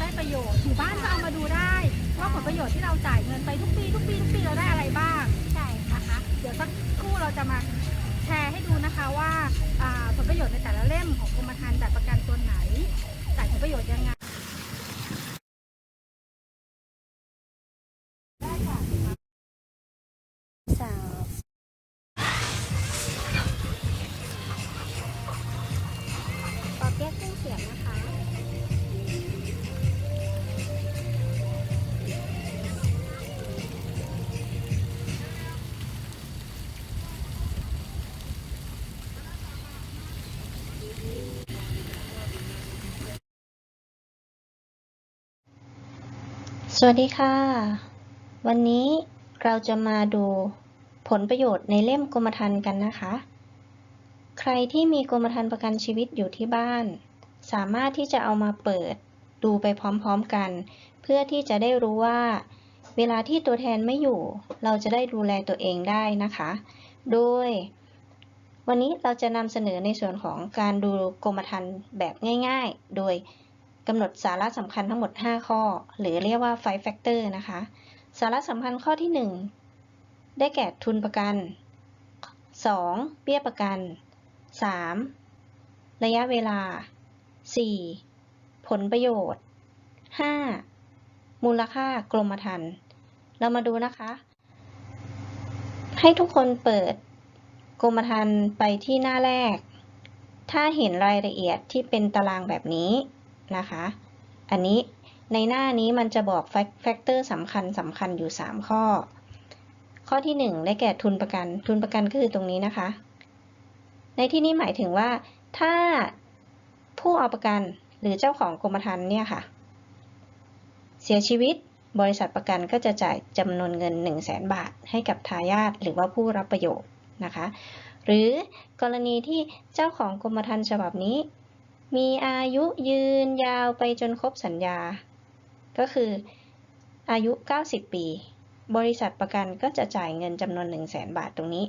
ได้ประโยชน์อยู่บ้านก็เอามาดูได้ว่าผลประโยชน์ที่เราจ่ายเงินไปทุกปีทุกปีทุกปีเราได้อะไรบ้างใช่ค่ะนะคะเดี๋ยวสักครู่เราจะมาแชร์ให้ดูนะคะว่าอ่าผลประโยชน์ในแต่ละเล่มของกรมธรรม์จัดประกันตัวไหนจ่ายผลประโยชน์ยังไง สวัสดีค่ะ วันนี้เราจะมาดูผลประโยชน์ในเล่มกรมธรรม์กันนะคะ ใครที่มีกรมธรรม์ประกันชีวิตอยู่ที่บ้าน สามารถที่จะเอามาเปิดดูไปพร้อมๆกัน เพื่อที่จะได้รู้ว่า เวลาที่ตัวแทนไม่อยู่ เราจะได้ดูแลตัวเองได้นะคะ โดย วันนี้เราจะนำเสนอในส่วนของการดูกรมธรรม์แบบง่าย ๆ โดย กำหนดสาระสำคัญทั้งหมด 5 ข้อ หรือเรียกว่า5 factor นะคะ สาระสำคัญข้อที่ 1 ได้แก่ทุนประกัน 2. เบี้ยประกัน 3. ระยะเวลา 4. ผลประโยชน์ 5. มูลค่ากรมธรรม์เรามาดูนะคะ ให้ทุกคนเปิดกรมธรรม์ไปที่หน้าแรก ถ้าเห็นรายละเอียดที่เป็นตารางแบบนี้ นะคะ อันนี้ในหน้านี้มันจะบอกแฟกเตอร์สำคัญสำคัญอยู่ 3 ข้อ ข้อที่ 1 ได้แก่ทุนประกัน ทุนประกันก็คือตรงนี้นะคะ ในที่นี้หมายถึงว่าถ้าผู้เอาประกันหรือเจ้าของกรมธรรม์เนี่ยค่ะ เสียชีวิตบริษัทประกันก็จะจ่ายจำนวนเงิน 1 0 0 0 0แบาท ให้กับทายาทหรือว่าผู้รับประโยชน์นะคะ หรือกรณีที่เจ้าของกรมธรรม์ฉบับนี้ มีอายุยืนยาวไปจนครบสัญญา ก็คืออายุ 90 ปี บริษัทประกันก็จะจ่ายเงินจำนวน 1 0 0 0 0แบาทตรงนี้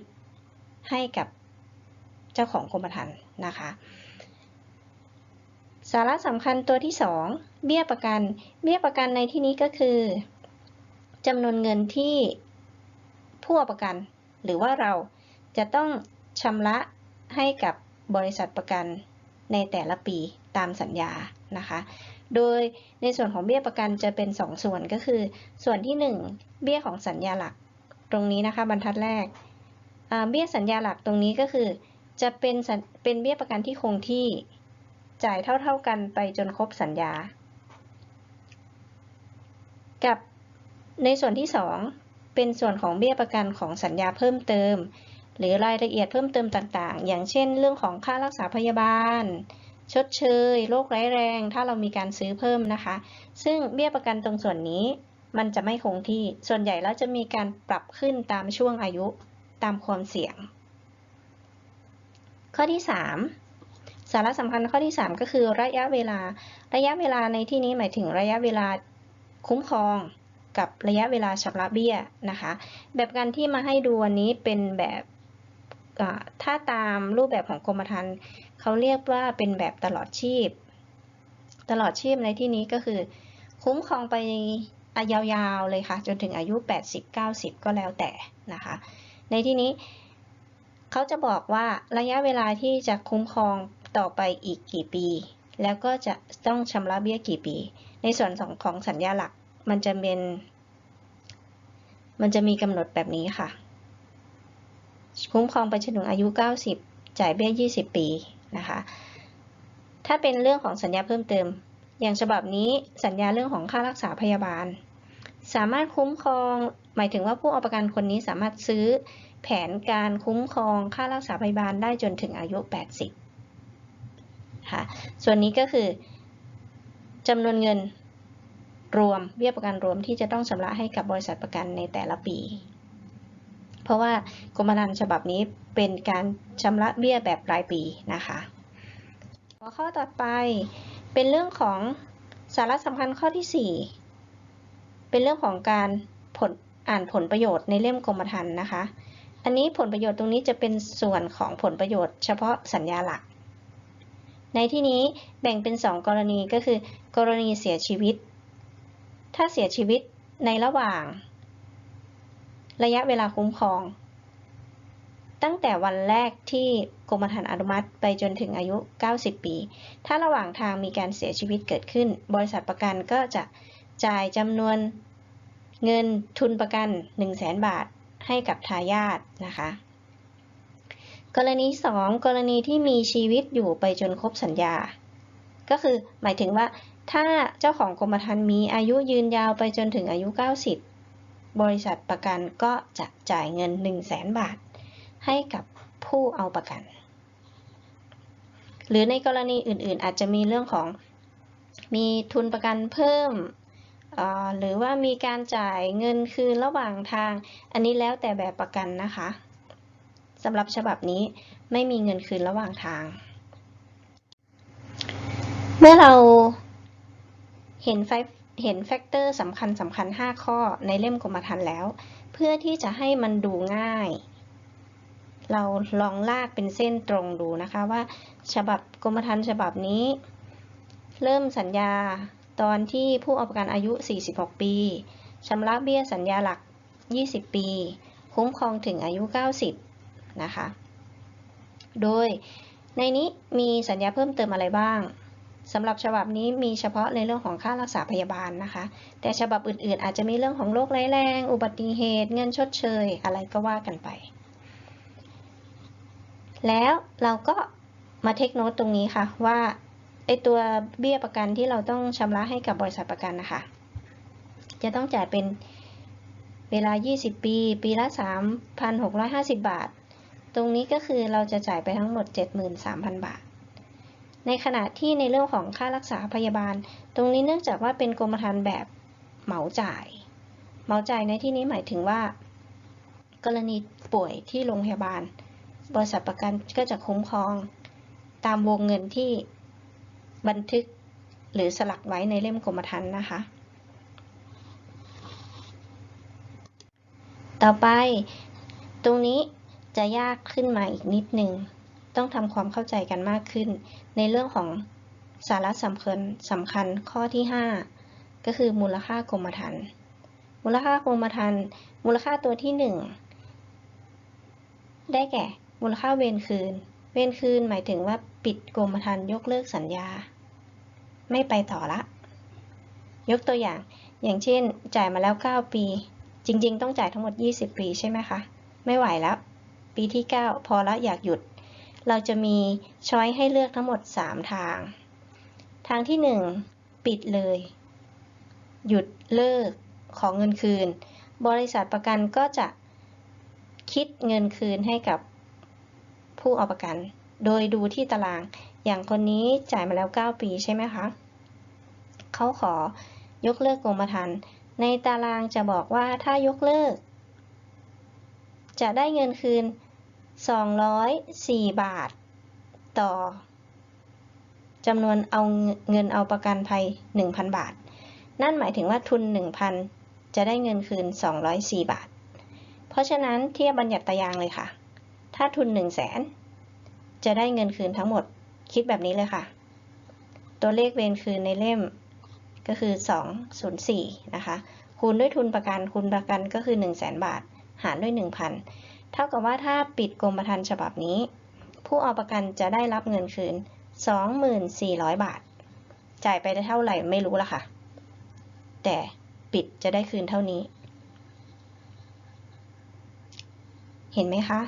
ให้กับเจ้าของกรมธรรม์นะคะ สาระสำคัญตัวที่ 2 เบี้ยประกัน เบี้ยประกันในที่นี้ก็คือจำนวนเงินที่ผู้ประกัน หรือว่าเราจะต้องชำระให้กับบริษัทประกัน ในแต่ละปีตามสัญญานะคะ โดยในส่วนของเบี้ยประกันจะเป็น 2 ส่วนก็คือ ส่วนที่ 1 เบี้ยของสัญญาหลัก ตรงนี้นะคะบรรทัดแรก เบี้ยสัญญาหลักตรงนี้ก็คือ จะเป็นเป็นเบี้ยประกันที่คงที่จ่ายเท่าๆกันไปจนครบสัญญา กับในส่วนที่ 2 เป็นส่วนของเบี้ยประกันของสัญญาเพิ่มเติม หรือรายละเอียดเพิ่มเติมต่างๆ อย่างเช่น เรื่องของค่ารักษาพยาบาล ชดเชย โรคร้ายแรง ถ้าเรามีการซื้อเพิ่มนะคะ ซึ่งเบี้ยประกันตรงส่วนนี้ มันจะไม่คงที่ ส่วนใหญ่แล้วจะมีการปรับขึ้นตามช่วงอายุ ตามความเสี่ยง ข้อที่ 3 สาระสำคัญข้อที่ 3 ก็คือระยะเวลา ระยะเวลาในที่นี้หมายถึงระยะเวลาคุ้มครองกับระยะเวลาชำระเบี้ยนะคะ แบบการที่มาให้ดูวันนี้เป็นแบบ ถ้าตามรูปแบบของกรมธรรม์เขาเรียกว่าเป็นแบบตลอดชีพ ตลอดชีพในที่นี้ก็คือ คุ้มครองไปยาวๆเลยค่ะ จนถึงอายุ 80-90 ก็แล้วแต่นะคะ ในที่นี้เขาจะบอกว่าระยะเวลาที่จะคุ้มครองต่อไปอีกกี่ปี แล้วก็จะต้องชำระเบี้ยกี่ปี ในส่วนของของสัญญาหลักมันจะเป็น มันจะมีกำหนดแบบนี้ค่ะ คุ้มครองไปจนถึงอายุ 90 จ่ายเบี้ย 20 ปีนะคะ ถ้าเป็นเรื่องของสัญญาเพิ่มเติม อย่างฉบับนี้สัญญาเรื่องของค่ารักษาพยาบาล สามารถคุ้มครอง หมายถึงว่าผู้เอาประกันคนนี้สามารถซื้อแผนการคุ้มครองค่ารักษาพยาบาลได้จนถึงอายุ 80ค่ะ ส่วนนี้ก็คือจำนวนเงินรวมเบี้ยประกันรวมที่จะต้องชำระให้กับบริษัทประกันในแต่ละปี เพราะว่ากรมธรรม์ฉบับนี้เป็นการชำระเบี้ยแบบรายปีนะคะ หัวข้อต่อไปเป็นเรื่องของสาระสำคัญข้อที่ 4 เป็นเรื่องของการผลอ่านผลประโยชน์ในเล่มกรมธรรม์นะคะ อันนี้ผลประโยชน์ตรงนี้จะเป็นส่วนของผลประโยชน์เฉพาะสัญญาหลัก ในในที่นี้แบ่งเป็น 2 กรณีก็คือ กรณีเสียชีวิต ถ้าเสียชีวิตในระหว่าง ระยะเวลาคุ้มครอง ตั้งแต่วันแรกที่กรมธรรม์อนุมัติไปจนถึงอายุ 90 ปี ถ้าระหว่างทางมีการเสียชีวิตเกิดขึ้น บริษัทประกันก็จะจ่ายจำนวนเงินทุนประกัน 1 0 0 0 0แบาทให้กับทายาทนะคะ กรณี 2 กรณีที่มีชีวิตอยู่ไปจนครบสัญญา ก็คือหมายถึงว่าถ้าเจ้าของกรมธรรม์มีอายุยืนยาวไปจนถึงอายุ 90 บริษัทประกันก็จะจ่ายเงิน 1 0 0 0 0แบาท ให้กับผู้เอาประกัน หรือในกรณีอื่นๆ อาจจะมีเรื่องของมีทุนประกันเพิ่ม หรือว่ามีการจ่ายเงินคืนระหว่างทาง อันนี้แล้วแต่แบบประกันนะคะสำหรับฉบับนี้ไม่มีเงินคืนระหว่างทาง เมื่อเราเห็นไฟ เห็นแฟกเตอร์สำคัญสำคัญ 5 ข้อในเล่มกรมธรรม์แล้ว เพื่อที่จะให้มันดูง่าย เราลองลากเป็นเส้นตรงดูนะคะว่า ฉบับกรมธรรม์ฉบับนี้ เริ่มสัญญาตอนที่ผู้เอาประกันอายุ 46 ปีชำระเบี้ยสัญญาหลัก 20 ปี คุ้มครองถึงอายุ 90 นะคะ โดยในนี้มีสัญญาเพิ่มเติมอะไรบ้าง สำหรับฉบับนี้มีเฉพาะในเรื่องของค่ารักษาพยาบาลนะคะ แต่ฉบับอื่นๆ อาจจะมีเรื่องของโรคร้ายแรง อุบัติเหตุ เงินชดเชย อะไรก็ว่ากันไป แล้วเราก็มาเทคโนตตรงนี้ค่ะว่าไอตัวเบี้ยประกันที่เราต้องชำระให้กับบริษัทประกันนะคะ จะต้องจ่ายเป็นเวลา 20 ปี ปีละ 3,650 บาท ตรงนี้ก็คือเราจะจ่ายไปทั้งหมด 73,000 บาท ในขณะที่ในเรื่องของค่ารักษาพยาบาล ตรงนี้เนื่องจากว่าเป็นกรมธรรม์แบบเหมาจ่าย เหมาจ่ายในที่นี้หมายถึงว่า กรณีป่วยที่โรงพยาบาล บริษัทประกันก็จะคุ้มครอง ตามวงเงินที่บันทึกหรือสลักไว้ในเล่มกรมธรรม์นะคะ ต่อไปตรงนี้จะยากขึ้นมาอีกนิดนึง ต้องทำความเข้าใจกันมากขึ้น ในเรื่องของสาระสำคัญสำคัญข้อที่ 5 ก็คือมูลค่ากรมธรรม์มูลค่ากรมธรรม์มูลค่าตัวที่ 1 ได้แก่ มูลค่าเวรคืน เวรคืนหมายถึงว่าปิดกรมธรรม์ยกเลิกสัญญา ไม่ไปต่อละ ยกตัวอย่าง อย่างเช่น จ่ายมาแล้ว 9 ปี จริง ๆ ต้องจ่ายทั้งหมด 20 ปีใช่ไหมคะ ไม่ไหวแล้ว ปีที่ 9 พอแล้วอยากหยุด เราจะมีช้อยให้เลือกทั้งหมด 3 ทาง ทางที่ 1 ปิดเลย หยุดเลิกของเงินคืน บริษัทประกันก็จะคิดเงินคืนให้กับผู้เอาประกัน โดยดูที่ตาราง อย่างคนนี้จ่ายมาแล้ว 9 ปีใช่ไหมคะ เขาขอยกเลิกกรมธรรม์ในตารางจะบอกว่าถ้ายกเลิก จะได้เงินคืน 204 บาท ต่อจำนวนเอาเงินเอาประกันภัย 1,000 บาท นั่นหมายถึงว่าทุน 1,000 จะได้เงินคืน 204 บาท เพราะฉะนั้นเทียบบัญญัติตารางเลยค่ะ ถ้าทุน 1 0 0 0 0แสนจะได้เงินคืนทั้งหมด คิดแบบนี้เลยค่ะ ตัวเลขเวรคืนในเล่มก็คือ 204 นะคะ คูณด้วยทุนประกัน คูณประกันก็คือ 1 0 0 0 0 0 บาท หารด้วย 1,000 เท่ากับว่าถ้าปิดกรมธรรม์ฉบับนี้ ผู้เอาประกันจะได้รับเงินคืน 24,000 บาท จ่ายไปได้เท่าไหร่ไม่รู้ละค่ะ แต่ปิดจะได้คืนเท่านี้ เห็นไหมคะ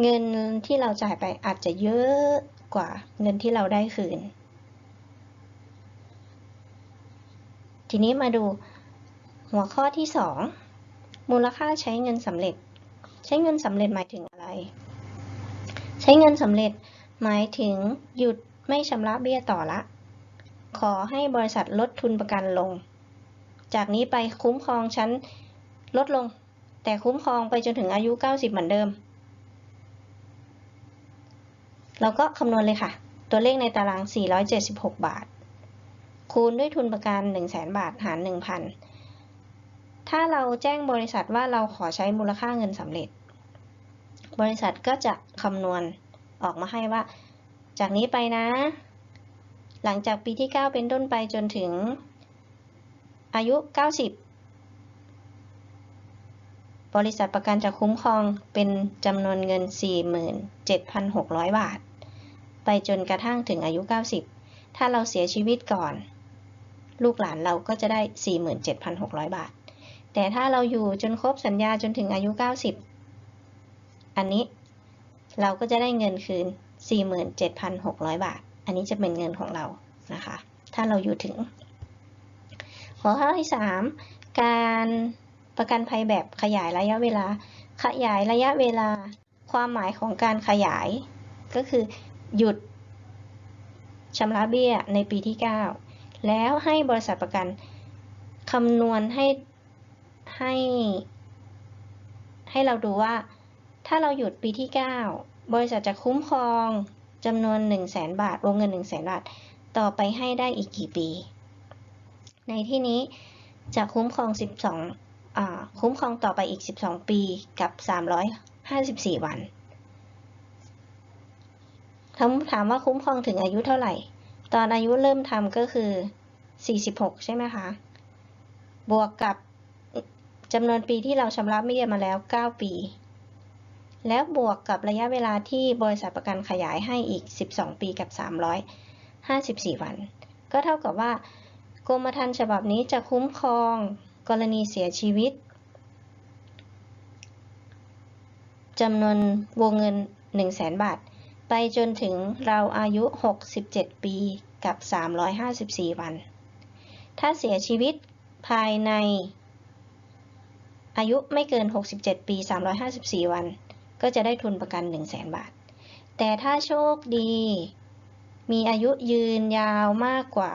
เงินที่เราจ่ายไปอาจจะเยอะกว่าเงินที่เราได้คืน ทีนี้มาดูหัวข้อที่ 2 มูลค่าใช้เงินสำเร็จ ใช้เงินสำเร็จหมายถึงอะไร ใช้เงินสำเร็จหมายถึงหยุดไม่ชำระเบี้ยต่อละ ขอให้บริษัทลดทุนประกันลง จากนี้ไปคุ้มครองชั้นลดลง แต่คุ้มครองไปจนถึงอายุ 90 เหมือนเดิม เราก็คำนวณเลยค่ะ ตัวเลขในตาราง 476 บาท คูณด้วยทุนประกัน 1 0 0 0 0 0 บาท หาร 1,000 ถ้าเราแจ้งบริษัทว่าเราขอใช้มูลค่าเงินสำเร็จ บริษัทก็จะคำนวณออกมาให้ว่า จากนี้ไปนะ หลังจากปีที่ 9 เป็นต้นไปจนถึง อายุ 90 บริษัทประกันจะคุ้มครองเป็นจำนวนเงิน 47,600 บาท ไปจนกระทั่งถึงอายุ 90 ถ้าเราเสียชีวิตก่อน ลูกหลานเราก็จะได้ 47,600 บาท แต่ถ้าเราอยู่จนครบสัญญาจนถึงอายุ 90 อันนี้เราก็จะได้เงินคืน 47,600 บาท อันนี้จะเป็นเงินของเรานะคะ ถ้าเราอยู่ถึงหัวข้อที่ 3 การประกันภัยแบบขยายระยะเวลา ขยายระยะเวลา ความหมายของการขยาย ก็คือหยุดชำระเบี้ยในปีที่ 9 แล้วให้บริษัทประกันคำนวณให้ ให้ ให้เราดูว่า ถ้าเราหยุดปีที่ 9 บริษัทจะคุ้มครองจำนวน 1 0 0 0 0แบาท วงเงิน 1 0 0 0 0แบาท ต่อไปให้ได้อีกกี่ปี ในที่นี้จะคุ้มครอง 12อคุ้มครองต่อไปอีก 12 ปีกับ 354 วันถาถามว่าคุ้มครองถึงอายุเท่าไหร่ ตอนอายุเริ่มทำก็คือ 46 ใช่ไหมคะ บวกกับ จำนวนปีที่เราชำระเบี้ยมาแล้ว 9 ปี แล้วบวกกับระยะเวลาที่บริษัทประกันขยายให้อีก 12 ปีกับ 354 วัน ก็เท่ากับว่ากรมธรรม์ฉบับนี้จะคุ้มครองกรณีเสียชีวิตจำนวนวงเงิน 100,000 บาท ไปจนถึงเราอายุ 67 ปีกับ 354 วัน ถ้าเสียชีวิตภายใน อายุไม่เกิน 67 ปี 354 วัน ก็จะได้ทุนประกัน 1 0 0 0 0 0 บาท แต่ถ้าโชคดี มีอายุยืนยาวมากกว่า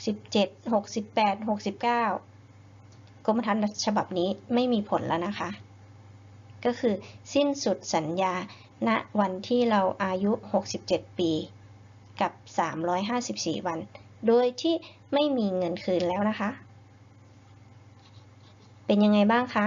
67 68 69 กรมธรรม์ฉบับนี้ไม่มีผลแล้วนะคะ ก็คือสิ้นสุดสัญญาณวันที่เราอายุ 67 ปีกับ 354 วัน โดยที่ไม่มีเงินคืนแล้วนะคะ เป็นยังไงบ้างคะ